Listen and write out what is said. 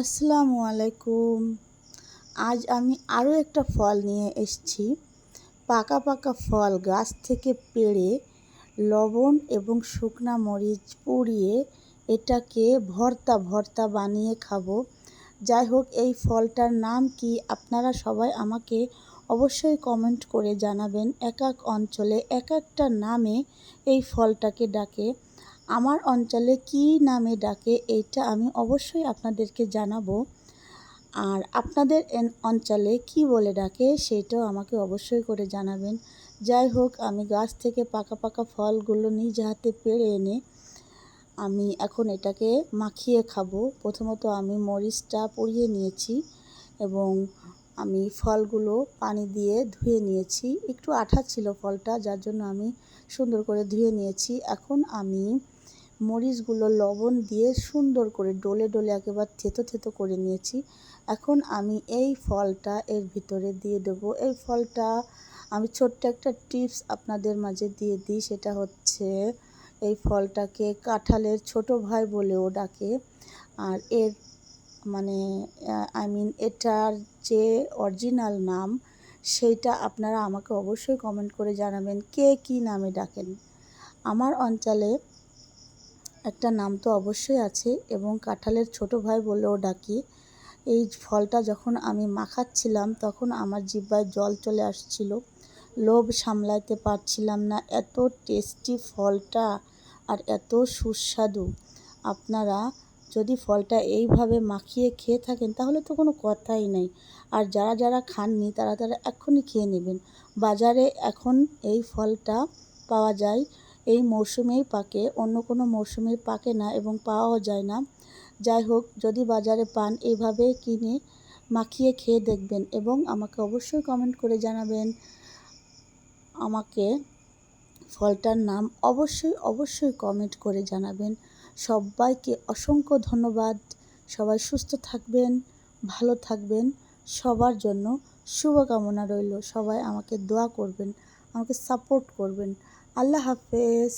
আসসালামু আলাইকুম। আজ আমি আরও একটা ফল নিয়ে এসেছি। পাকা পাকা ফল গাছ থেকে পেড়ে লবণ এবং শুকনা মরিচ পুড়িয়ে এটাকে ভর্তা ভর্তা বানিয়ে খাব। যাই হোক, এই ফলটার নাম কি আপনারা সবাই আমাকে অবশ্যই কমেন্ট করে জানাবেন। এক এক অঞ্চলে এক একটা নামে এই ফলটাকে ডাকে। আমার অঞ্চলে কি নামে ডাকে এইটা আমি অবশ্যই আপনাদেরকে জানাব। আর আপনাদের অঞ্চলে কি বলে ডাকে সেটাও আমাকে অবশ্যই করে জানাবেন। যাই হোক, আমি গাছ থেকে পাকা পাকা ফলগুলো নিজ হাতে পেড়ে এনে আমি এখন এটাকে মাখিয়ে খাব। প্রথমত আমি মরিচটা পুড়িয়ে নিয়েছি এবং আমি ফলগুলো পানি দিয়ে ধুয়ে নিয়েছি। একটু আঠা ছিল ফলটা, যার জন্য আমি সুন্দর করে ধুয়ে নিয়েছি। এখন আমি মরিচগুলো লবণ দিয়ে সুন্দর করে ডলে ডলে একেবারে থেতো থেতো করে নিয়েছি। এখন আমি এই ফলটা এর ভিতরে দিয়ে দেব। এই ফলটা আমি ছোট্ট একটা টিপস আপনাদের মাঝে দিয়ে দিই, সেটা হচ্ছে এই ফলটাকে কাঁঠালের ছোট ভাই বলেও ডাকে। আর এর মানে আই মিন এটার যে অরিজিনাল নাম, সেইটা আপনারা আমাকে অবশ্যই কমেন্ট করে জানাবেন, কে কী নামে ডাকেন। আমার অঞ্চলে একটা নাম তো অবশ্যই আছে এবং কাঁঠালের ছোট ভাই বলেও ডাকি এই ফলটা যখন আমি মাখাচ্ছিলাম, তখন আমার জিব্বায় জল চলে আসছিল। লোভ সামলাইতে পারছিলাম না, এত টেস্টি ফলটা আর এত সুস্বাদু। আপনারা যদি ফলটা এইভাবে মাখিয়ে খেয়ে থাকেন, তাহলে তো কোনো কথাই নেই। আর যারা যারা খাননি, তারা তারা এক্ষুনি খেয়ে নেবেন। বাজারে এখন এই ফলটা পাওয়া যায় এই মরশুমেই পাকে, অন্য কোনো মরশুমে পাকে না এবং পাওয়াও যায় না। যাই হোক যদি বাজারে পান এইভাবে কিনে মাখিয়ে খেয়ে দেখবেন এবং আমাকে অবশ্যই কমেন্ট করে জানাবেন। আমাকে ফলটার নাম অবশ্যই অবশ্যই কমেন্ট করে জানাবেন। সবাইকে অসংখ্য ধন্যবাদ। সবাই সুস্থ থাকবেন, ভালো থাকবেন। সবার জন্য শুভকামনা রইল। সবাই আমাকে দোয়া করবেন। আমাকে সাপোর্ট করবেন। আল্লাহ হাফেজ।